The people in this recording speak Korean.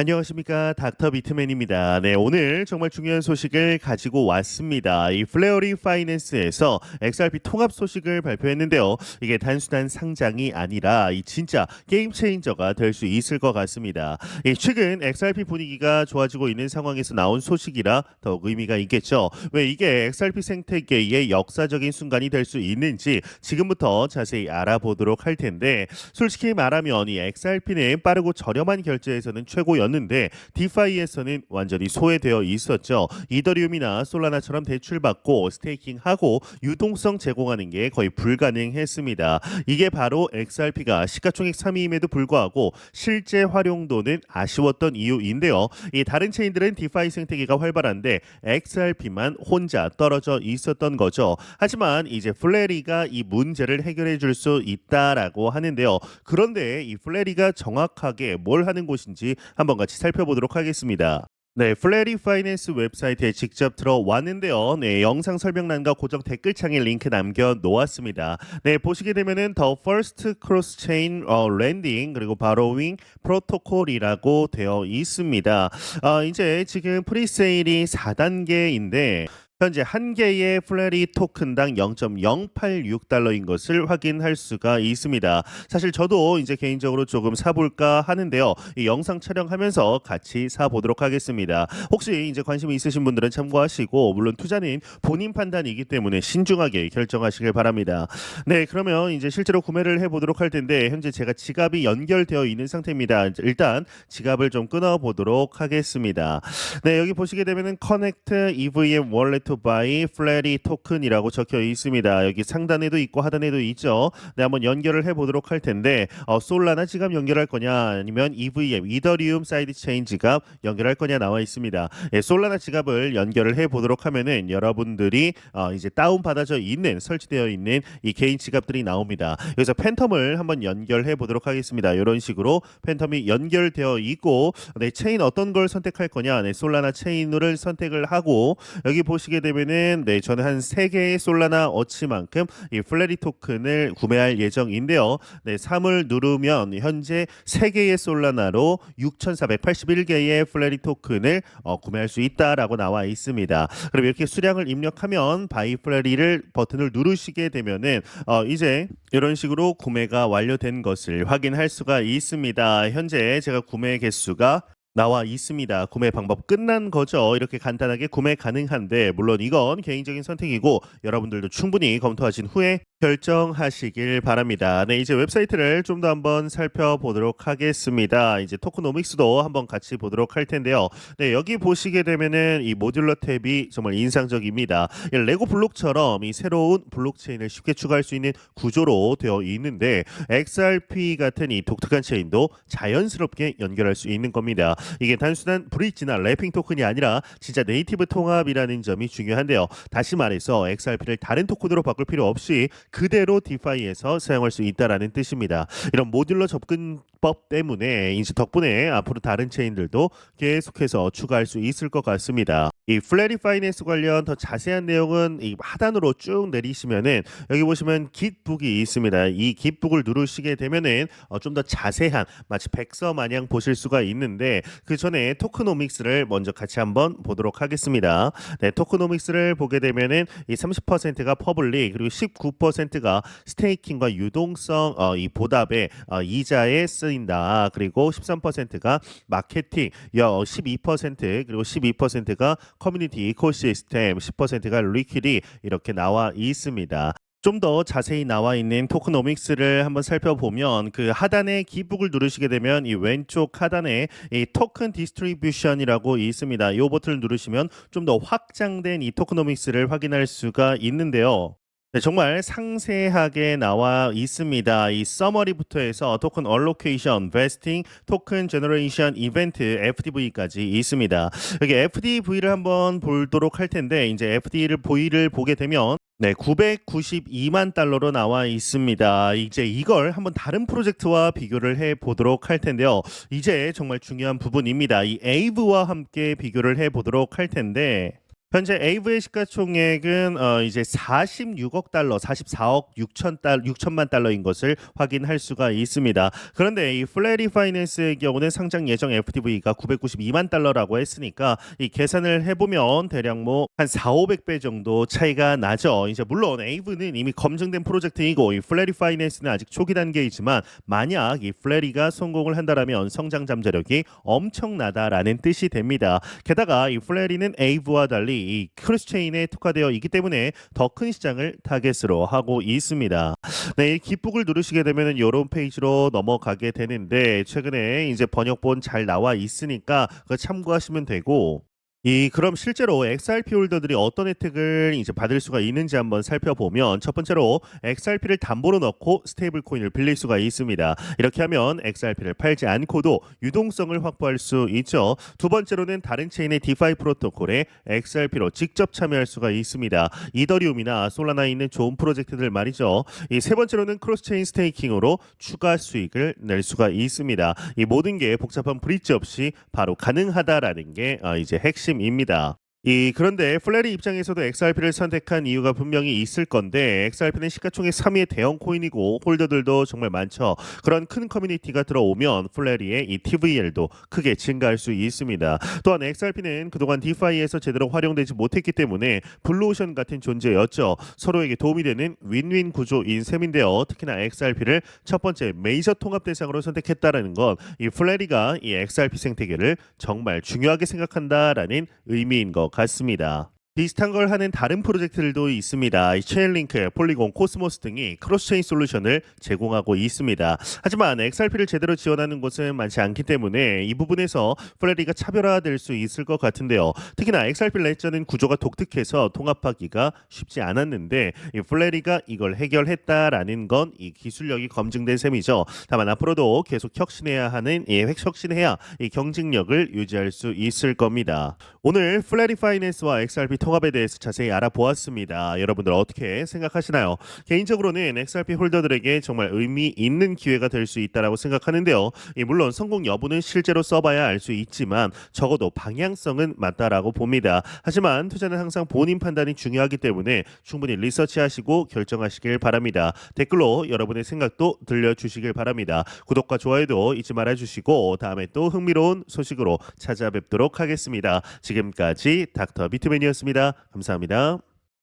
안녕하십니까 닥터 비트맨입니다. 네 오늘 정말 중요한 소식을 가지고 왔습니다. 이 플레어리 파이낸스에서 XRP 통합 소식을 발표했는데요. 이게 단순한 상장이 아니라 이 진짜 게임 체인저가 될 수 있을 것 같습니다. 이 최근 XRP 분위기가 좋아지고 있는 상황에서 나온 소식이라 더욱 의미가 있겠죠. 왜 이게 XRP 생태계의 역사적인 순간이 될 수 있는지 지금부터 자세히 알아보도록 할 텐데 솔직히 말하면 이 XRP는 빠르고 저렴한 결제에서는 최고 였는데 디파이에서는 완전히 소외되어 있었죠. 이더리움이나 솔라나처럼 대출받고 스테이킹하고 유동성 제공하는 게 거의 불가능했습니다. 이게 바로 XRP가 시가총액 3위임에도 불구하고 실제 활용도는 아쉬웠던 이유인데요. 이 다른 체인들은 디파이 생태계가 활발한데 XRP만 혼자 떨어져 있었던 거죠. 하지만 이제 플레리가 이 문제를 해결해 줄 수 있다라고 하는데요. 그런데 이 플레리가 정확하게 뭘 하는 곳인지 한번 같이 살펴보도록 하겠습니다. 네, 플레리 파이낸스 웹사이트에 직접 들어왔는데요. 네, 영상 설명란과 고정 댓글창에 링크 남겨 놓았습니다. 네, 보시게 되면은 더 퍼스트 크로스 체인 어, 랜딩 그리고 바로잉 프로토콜이라고 되어 있습니다. 어, 이제 지금 프리세일이 4단계인데 현재 한 개의 플레리 토큰당 0.086달러인 것을 확인할 수가 있습니다. 사실 저도 이제 개인적으로 조금 사볼까 하는데요. 이 영상 촬영하면서 같이 사보도록 하겠습니다. 혹시 이제 관심 있으신 분들은 참고하시고 물론 투자는 본인 판단이기 때문에 신중하게 결정하시길 바랍니다. 네, 그러면 이제 실제로 구매를 해보도록 할 텐데 현재 제가 지갑이 연결되어 있는 상태입니다. 일단 지갑을 좀 끊어보도록 하겠습니다. 네, 여기 보시게 되면은 커넥트 EVM 월렛 투 바이 플래리 토큰이라고 적혀 있습니다. 여기 상단에도 있고 하단에도 있죠. 네, 한번 연결을 해보도록 할 텐데 어, 솔라나 지갑 연결할 거냐 아니면 EVM 이더리움 사이드 체인 지갑 연결할 거냐 나와 있습니다. 예, 솔라나 지갑을 연결을 해보도록 하면은 여러분들이 어, 이제 다운 받아져 있는 설치되어 있는 이 개인 지갑들이 나옵니다. 여기서 팬텀을 한번 연결해 보도록 하겠습니다. 이런 식으로 팬텀이 연결되어 있고 네, 체인 어떤 걸 선택할 거냐 네, 솔라나 체인을 선택을 하고 여기 보시게 되면은 네 저는 한 세 개의 솔라나 어치만큼 이 플레리 토큰을 구매할 예정인데요. 네 3을 누르면 현재 세 개의 솔라나로 6,481개의 플레리 토큰을 어, 구매할 수 있다라고 나와 있습니다. 그럼 이렇게 수량을 입력하면 바이 플레리를 버튼을 누르시게 되면은 어, 이제 이런 식으로 구매가 완료된 것을 확인할 수가 있습니다. 현재 제가 구매 개수가 나와 있습니다. 구매 방법 끝난 거죠. 이렇게 간단하게 구매 가능한데 물론 이건 개인적인 선택이고 여러분들도 충분히 검토하신 후에 결정하시길 바랍니다. 네, 이제 웹사이트를 좀 더 한번 살펴보도록 하겠습니다. 이제 토크노믹스도 한번 같이 보도록 할 텐데요. 네, 여기 보시게 되면은 이 모듈러 탭이 정말 인상적입니다. 이 레고 블록처럼 이 새로운 블록체인을 쉽게 추가할 수 있는 구조로 되어 있는데 XRP 같은 이 독특한 체인도 자연스럽게 연결할 수 있는 겁니다. 이게 단순한 브릿지나 래핑 토큰이 아니라 진짜 네이티브 통합이라는 점이 중요한데요. 다시 말해서 XRP를 다른 토큰으로 바꿀 필요 없이 그대로 디파이에서 사용할 수 있다라는 뜻입니다. 이런 모듈러 접근 법 때문에 이제 덕분에 앞으로 다른 체인들도 계속해서 추가할 수 있을 것 같습니다. 이 플레리 파이낸스 관련 더 자세한 내용은 이 하단으로 쭉 내리시면은 여기 보시면 깃북이 있습니다. 이 깃북을 누르시게 되면은 어, 좀더 자세한 마치 백서 마냥 보실 수가 있는데 그 전에 토크노믹스를 먼저 같이 한번 보도록 하겠습니다. 네, 토크노믹스를 보게 되면은 이 30%가 퍼블릭 그리고 19%가 스테이킹과 유동성 어, 이 보답에 어, 이자에 쓰 인다. 그리고 13%가 마케팅, 12% 그리고 12%가 커뮤니티 이코시스템, 10%가 리퀴디 이렇게 나와 있습니다. 좀더 자세히 나와 있는 토크노믹스를 한번 살펴보면 그 하단에 기북을 누르시게 되면 이 왼쪽 하단에 이 토큰 디스트리뷰션이라고 있습니다. 이 버튼을 누르시면 좀 더 확장된 이 토크노믹스를 확인할 수가 있는데요. 네, 정말 상세하게 나와 있습니다. 이 서머리부터 해서 토큰 얼로케이션, 베스팅, 토큰 제너레이션 이벤트 FDV까지 있습니다. 여기 FDV를 한번 보도록 할 텐데 이제 FD를 V를 보게 되면 네, 992만 달러로 나와 있습니다. 이제 이걸 한번 다른 프로젝트와 비교를 해 보도록 할 텐데요. 이제 정말 중요한 부분입니다. 이 에이브와 함께 비교를 해 보도록 할 텐데 현재 에이브의 시가총액은 어, 이제 46억 달러, 44억 6천 달 6천만 달러인 것을 확인할 수가 있습니다. 그런데 이 플레리 파이낸스의 경우는 상장 예정 FTV가 992만 달러라고 했으니까 이 계산을 해보면 대략 뭐 한 4, 500배 정도 차이가 나죠. 이제 물론 에이브는 이미 검증된 프로젝트이고 이 플레리 파이낸스는 아직 초기 단계이지만 만약 이 플레리가 성공을 한다라면 성장 잠재력이 엄청나다라는 뜻이 됩니다. 게다가 이 플레리는 에이브와 달리 이 크로스체인에 특화되어 있기 때문에 더 큰 시장을 타겟으로 하고 있습니다. 네, 이 깃북을 누르시게 되면 이런 페이지로 넘어가게 되는데 최근에 이제 번역본 잘 나와 있으니까 참고하시면 되고 이 그럼 실제로 XRP 홀더들이 어떤 혜택을 이제 받을 수가 있는지 한번 살펴보면 첫 번째로 XRP를 담보로 넣고 스테이블 코인을 빌릴 수가 있습니다. 이렇게 하면 XRP를 팔지 않고도 유동성을 확보할 수 있죠. 두 번째로는 다른 체인의 디파이 프로토콜에 XRP로 직접 참여할 수가 있습니다. 이더리움이나 솔라나에 있는 좋은 프로젝트들 말이죠. 이 세 번째로는 크로스 체인 스테이킹으로 추가 수익을 낼 수가 있습니다. 이 모든 게 복잡한 브릿지 없이 바로 가능하다라는 게 어, 이제 핵심 입니다. 이 그런데 플레리 입장에서도 XRP를 선택한 이유가 분명히 있을 건데 XRP는 시가총액 3위의 대형 코인이고 홀더들도 정말 많죠. 그런 큰 커뮤니티가 들어오면 플레리의 이 TVL도 크게 증가할 수 있습니다. 또한 XRP는 그동안 디파이에서 제대로 활용되지 못했기 때문에 블루오션 같은 존재였죠. 서로에게 도움이 되는 윈윈 구조인 셈인데요. 특히나 XRP를 첫 번째 메이저 통합 대상으로 선택했다라는 건 이 플레리가 이 XRP 생태계를 정말 중요하게 생각한다라는 의미인 것. 같습니다. 비슷한 걸 하는 다른 프로젝트들도 있습니다. 이 체인링크, 폴리곤, 코스모스 등이 크로스체인 솔루션을 제공하고 있습니다. 하지만 XRP를 제대로 지원하는 곳은 많지 않기 때문에 이 부분에서 플레리가 차별화될 수 있을 것 같은데요. 특히나 XRP 레저는 구조가 독특해서 통합하기가 쉽지 않았는데 이 플레리가 이걸 해결했다라는 건 이 기술력이 검증된 셈이죠. 다만 앞으로도 계속 혁신해야 하는 이 혁신해야 이 경쟁력을 유지할 수 있을 겁니다. 오늘 플레리 파이낸스와 XRP 통합에 대해서 자세히 알아보았습니다. 여러분들 어떻게 생각하시나요? 개인적으로는 XRP 홀더들에게 정말 의미 있는 기회가 될 수 있다라고 생각하는데요. 이 물론 성공 여부는 실제로 써봐야 알 수 있지만 적어도 방향성은 맞다라고 봅니다. 하지만 투자는 항상 본인 판단이 중요하기 때문에 충분히 리서치하시고 결정하시길 바랍니다. 댓글로 여러분의 생각도 들려주시길 바랍니다. 구독과 좋아요도 잊지 말아주시고 다음에 또 흥미로운 소식으로 찾아뵙도록 하겠습니다. 지금까지 닥터 비트맨이었습니다. 감사합니다.